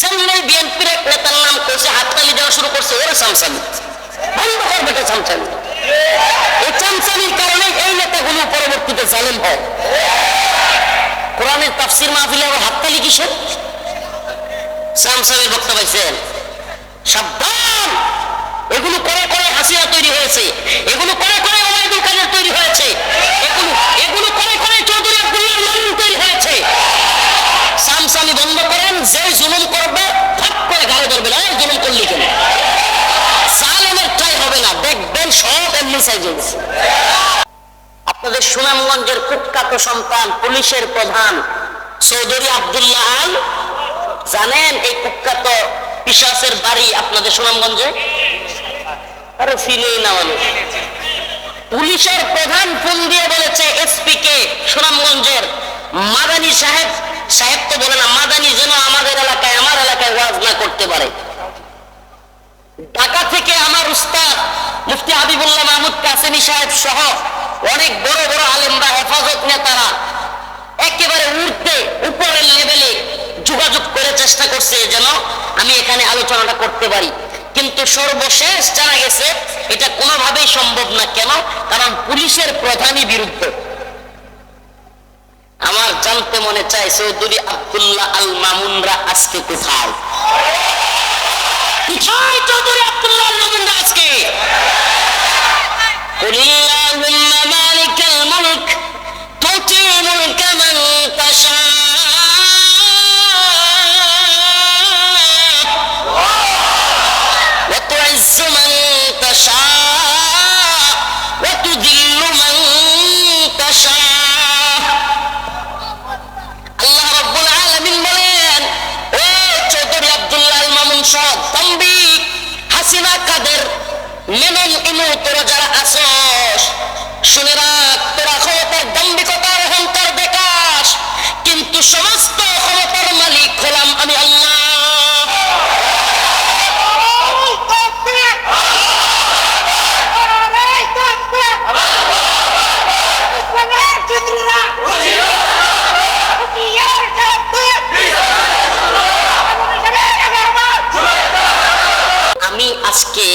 সামনে বিএনপির এক নেতার নাম করছে হাততালি দেওয়া শুরু করছে, ওরা সামসামি এগুলো করে করে হাসিনা তৈরি হয়েছে। এগুলো করে করে ওবায়দুল তৈরি হয়েছে। এগুলো এগুলো সন্তান, পুলিশের প্রধান চৌধুরী আব্দুল্লাহ আল। জানেন এই কুখ্যাত পিসাসের বাড়ি আপনাদের সুনামগঞ্জে? আরে ফিলেই না মানুষ পুলিশের প্রধান ফোন দিয়ে বলেছে এসপি কে সুনামগঞ্জের। মাদানী সাহেব সাহেব তো বলে না, মাদানী যেন আমাদের এলাকায়, আমার এলাকায় ওয়াজ না করতে পারে। ঢাকা থেকে আমার উস্তাদ মুফতি হাবিবুল্লাহ মাহমুদ কাসেমি সাহেব সহ অনেক বড় বড় আলেমরা, হেফাজত নেতারা একেবারে উর্ধে উপরের লেভেলে যোগাযোগ করে চেষ্টা করছে যেন আমি এখানে আলোচনাটা করতে পারি। কিন্তু সর্বশেষ জানা গেছে এটা কোনোভাবেই সম্ভব না। কেন? কারণ পুলিশের প্রধানই বিরুদ্ধে। আমার জানতে মনে চায় চৌধুরী আব্দুল্লাহ আল মামুনরা আজকে কোথায়? কোথায় চৌধুরী আব্দুল্লাহ আল মামুনরা হাসিনা কাদের? মেনন ইমু, তোরা যারা আসস শুনে রাখ, তোরা ক্ষমতার দম্বিকতার অহংকার দেখাস কিন্তু সমস্ত আজকে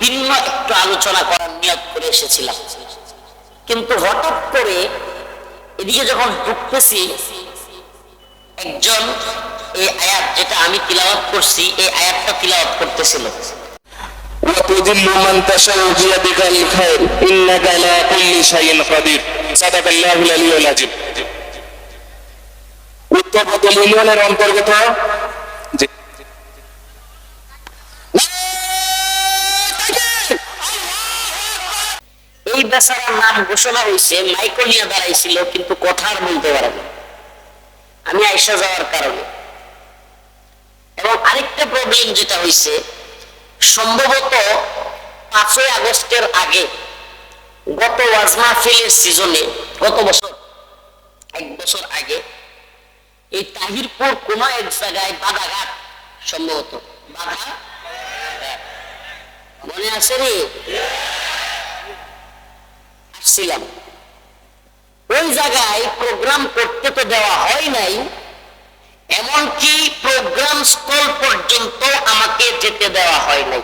ভিন্ন একটু আলোচনা করার নিয়ত করে এসেছিলাম কিন্তু হঠাৎ করে এদিকে যখন ঢুকতেছি একজন এই আয়াত যেটা আমি তিলাওয়াত করছি এই আয়াতটা তিলাওয়াত করতেছিল وتذل من تشاء بيدك الخير انك على كل شيء قدير صدق الله العلي العظيم উত্তর প্রদেশ ইউনিয়নের অন্তর্গত বেচারার নাম ঘোষণা হয়েছে মাইকো দাঁড়াইছিল, কিন্তু কথা বলতে পারে না। আমি আইসা যাওয়ার কারণে। এবং আরেকটা প্রবলেম যেটা হয়েছে সম্ভবত পাঁচই আগস্টের আগে গত ওয়াজ সিজনে গত বছর, এক বছর আগে, এই তাহিরপুর কোন এক জায়গায় বাধাঘাট সম্ভবত। বাধা? মনে আছে রে? আসছিলাম ওই জায়গায় প্রোগ্রাম করতে তো দেওয়া হয় নাই, এমনকি প্রোগ্রাম স্থল পর্যন্ত আমাকে যেতে দেওয়া হয় নাই।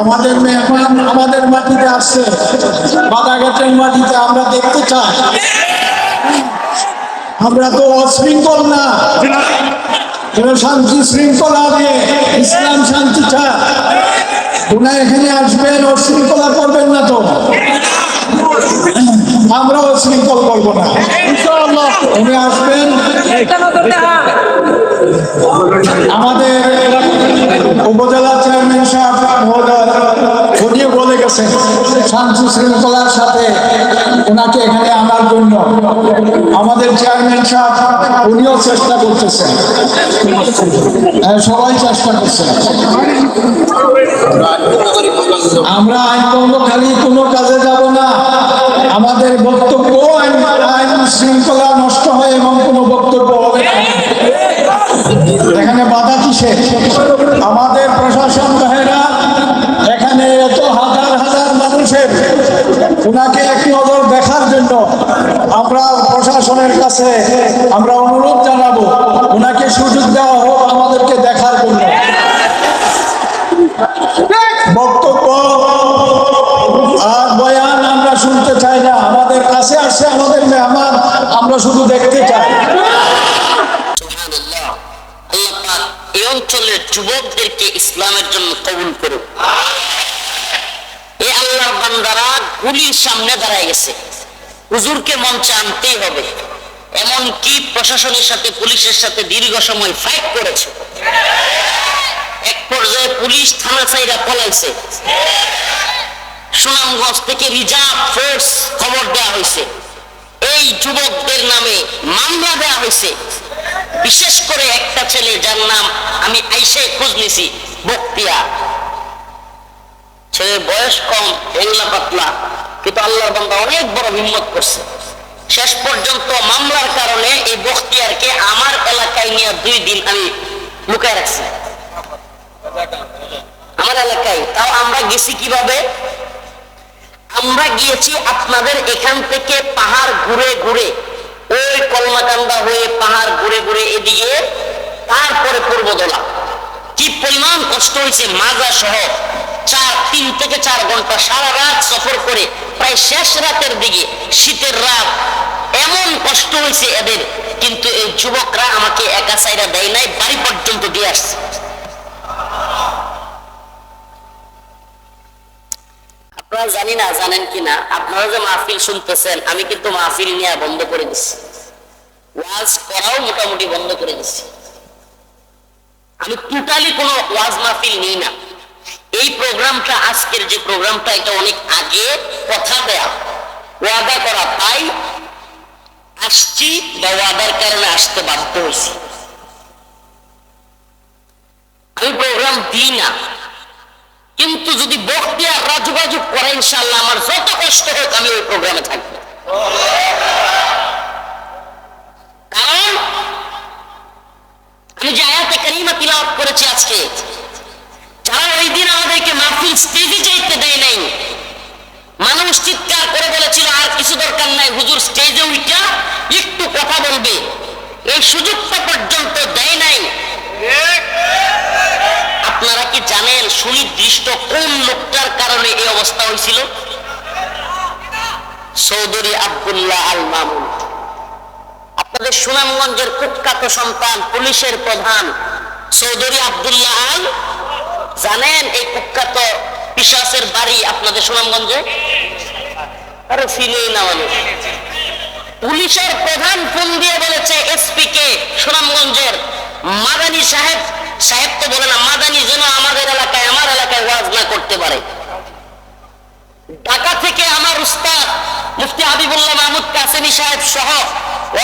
আমাদের মেহমান আমাদের মাটিতে আসছে বাদাঘাটের মাটিতে আমরা দেখতে চাই। আমরা তো অশৃঙ্খল না। শান্তি শৃঙ্খলা দিয়ে ইসলাম শান্তি চায়। ওনা এখানে আসবেন অশৃঙ্খলা করবেন না তো। আমরা অশৃঙ্খল করব না। উনি আসবেন। আমাদের উপজেলা চেয়ারম্যান সাহেব মহোদয় শৃঙ্খলার সাথে ওনাকে এখানে আনার জন্য আমাদের চেয়ারম্যান সাহেব উনিও চেষ্টা করতেছেন। হ্যাঁ, সবাই চেষ্টা করছেন। আমরা আইন কর্মখালী কোনো কাজে যাব না। আমাদের বক্তব্য আইন আইন শৃঙ্খলা নষ্ট হয় এবং কোনো বক্তব্য হবে না। এখানে বাধা কিসে আমাদের মানুষের ওনাকে এক নজর দেখার জন্য আমরা প্রশাসনের কাছে আমরা অনুরোধ জানাব ওনাকে সুযোগ দেওয়া হোক আমাদেরকে দেখার জন্য। বক্তব্য আর আমরা শুনতে চাই না, আমাদের কাছে আসে আমাদের মেহমান, আমরা শুধু দেখতে চাই। অঞ্চলের যুবকদেরকে ইসলামের জন্য কবুল করুক। আল্লাহর বান্দারা গুলির সামনে দাঁড়ায় গেছে। হুজুরকে মঞ্চে আনতেই হবে। এমন কি প্রশাসনের সাথে, পুলিশের সাথে দীর্ঘ সময় ফাইট করেছে? এক পর্যায়ে পুলিশ থানা চাইরা পলাইছে। সুনামগঞ্জ থেকে রিজার্ভ ফোর্স খবর দেওয়া হয়েছে। এই যুবকদের নামে মামলা দেওয়া হয়েছে। বিশেষ করে একটা ছেলে যার নাম আমি আইসে খোঁজ নিছি, বক্তিয়া। ছেলের বয়স কম এংলা পাতলা। কিন্তু আল্লাহর বান্দা অনেক বড় হিম্মত করছে। শেষ পর্যন্ত মামলার কারণে এই বখতিয়ারকে আমার এলাকায় নিয়ে দুই দিন আমি লুকায় রাখছি। আমার এলাকায়। তাও আমরা গেছি কীভাবে? আমরা গিয়েছি আপনাদের এখান থেকে পাহাড় ঘুরে ঘুরে। ওই কলমাকান্দা হয়ে পাহাড় ঘুরে ঘুরে এদিকে, তারপরে পূর্বদলা কি পরিমাণ কষ্ট হয়েছে মাজা সহ। চার তিন থেকে চার ঘণ্টা সারা রাত সফর করে প্রায় শেষ রাতের দিকে শীতের রাত। এমন কষ্ট হয়েছে এদের, কিন্তু এই যুবকরা আমাকে একা সাইরা দেয় নাই, বাড়ি পর্যন্ত দিয়ে আসছে। আপনারা জানি না, জানেন কিনা আপনারা যে মাহফিল শুনতেছেন, আমি কিন্তু মাহফিল নেওয়া বন্ধ করে দিচ্ছি ওয়াজ করাও মোটামুটি বন্ধ করে দিচ্ছি আমি টোটালি কোনো ওয়াজ মাহফিল নিই না। এই প্রোগ্রামটা, আজকের যে প্রোগ্রামটা, এটা অনেক আগে কথা দেয়া। ওয়াদা করা, তাই আসছি বা ওয়াদার কারণে আসতে বাধ্য হয়েছি। আমি প্রোগ্রাম দিই না। কিন্তু যদি বখতিয়াররা যোগাযোগ করে ইনশাল্লাহ আমার যত কষ্ট হোক, আমি ওই প্রোগ্রামে থাকব। কারণ, আমি যে আয়াতে কারিমা তিলাওয়াত করেছি আজকে যারা ওই দিন আমাদেরকে মাহফিল আপনারা কি জানেন সুনির্দিষ্ট কোন লোকটার কারণে এই অবস্থা হয়েছিল? চৌধুরী আব্দুল্লাহ আল মামুন আপনাদের সুনামগঞ্জের কুখ্যাত সন্তান, পুলিশের প্রধান, চৌধুরী আব্দুল্লাহ আল জানেন এই কুখ্যাত পিসাসের বাড়ি আপনাদের সুনামগঞ্জে? আরে ফিলেই না মানুষ। পুলিশের প্রধান ফোন দিয়ে বলেছে এসপি কে সুনামগঞ্জের মাদানী সাহেব। সাহেব তো বলে না, মাদানী যেন আমাদের এলাকায়, আমার এলাকায় ওয়াজ না করতে পারে। ঢাকা থেকে আমার উস্তাদ মুফতি হাবিবুল্লাহ মাহমুদ কাসেমি সাহেব সহ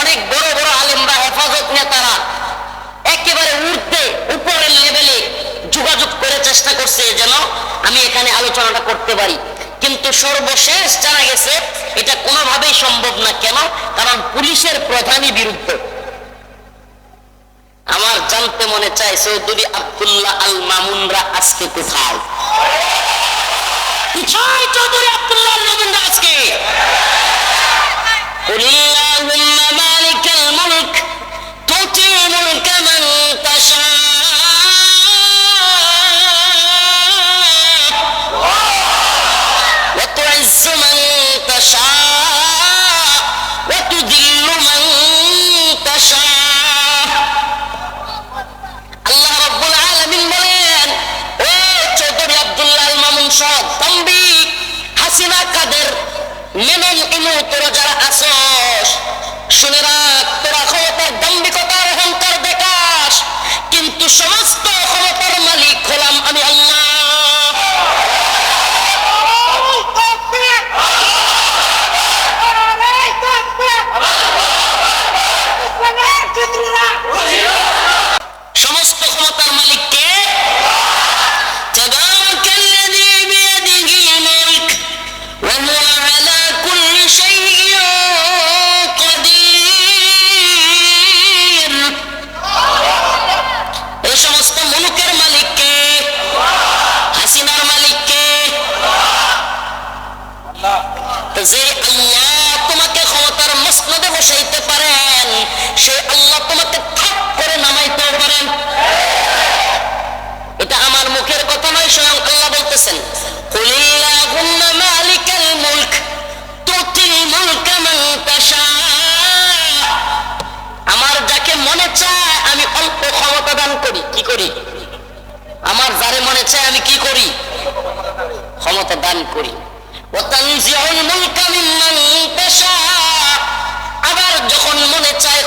অনেক বড় বড় আলেমরা হেফাজত নেতারা একেবারে উর্ধে উপরের লেভেলে যোগাযোগ করে চেষ্টা করছে যেন আমি এখানে আলোচনাটা করতে পারি কিন্তু সর্বশেষ জানা গেছে এটা কোনোভাবেই সম্ভব না কেন কারণ পুলিশের প্রধানই বিরুদ্ধে আমার জানতে মনে চায় চৌধুরী আব্দুল্লাহ আল মামুনরা আজকে কোথায় কোথায় চৌধুরী আব্দুল্লাহ আল মামুনরা আজকে قل اللهم مالك الملك تؤتي الملك من تشاء মেনন ইমু তোরা যারা আসস শুনে রাখ, তোরা ক্ষমতার দাম্ভিকতার অহংকার দেখাস কিন্তু সমস্ত ক্ষমতার মালিক হলাম ক্ষমতা দান করি। আবার যখন মনে চায়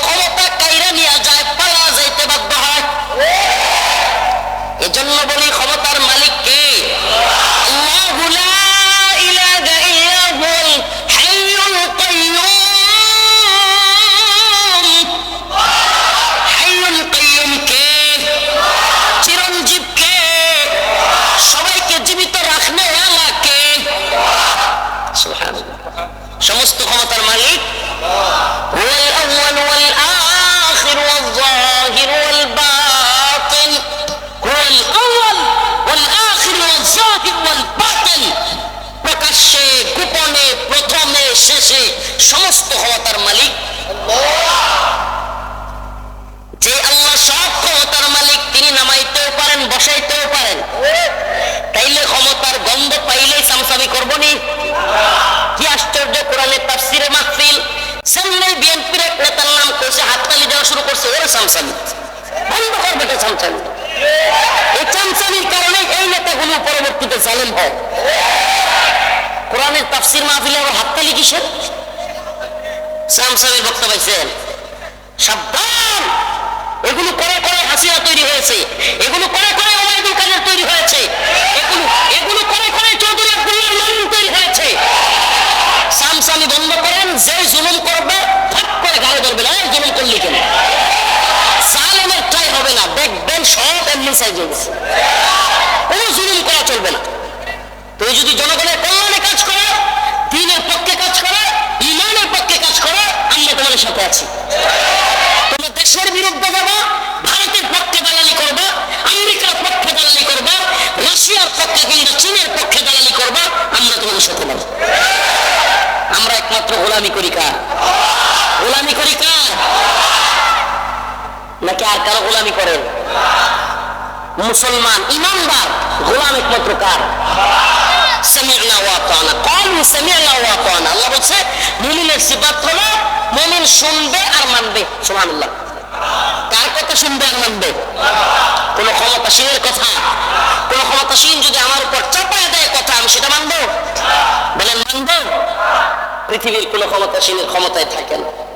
নি কি আশ্চর্য কোরআনের তাফসিরে মাহফিল। সামনে বিএনপির এক নেতার নাম করছে হাততালি দেওয়া শুরু করছে, ওরে সামসামি বন্ধ করবে এটা সামসামি এই চামচামির কারণে এই নেতাগুলো পরবর্তীতে জালেম হয়। কোরআনের তাফসির মাহফিলে আবার হাততালি কিসের? সামসামির বক্তব্য পাইছেন। সাবধান! এগুলো করে করে হাসিনা তৈরি হয়েছে। এগুলো করে এমনি সাইজ কোনো জুলুম করা চলবে না। তুই যদি জনগণের কল্যাণে কাজ করে, দিনের পক্ষে কাজ করে, ইমানের পক্ষে কাজ করে, আমরা তোমাদের সাথে আছি। তোমরা দেশের বিরুদ্ধে যাবা, ভারতের পক্ষে দালালি করবা, আমেরিকার পক্ষে দালালি করবা, রাশিয়ার পক্ষে কিংবা চীনের পক্ষে দালালি করবা, আমরা তোমাদের সাথে নেব আমরা একমাত্র গোলামি করি কার? গোলামি করি কার? নাকি আর কারও গোলামি করেন? মুসলমান ইমানদার, গোলাম একমাত্র কার? সামি'না ওয়া বলছে আর মানবে। আর মানবে? কোন কথা? কোন ক্ষমতাসীন যদি আমার উপর দেয় কথা, আমি সেটা মানবো? বলেন পৃথিবীর কোন ক্ষমতাসীনের ক্ষমতায় থাকে না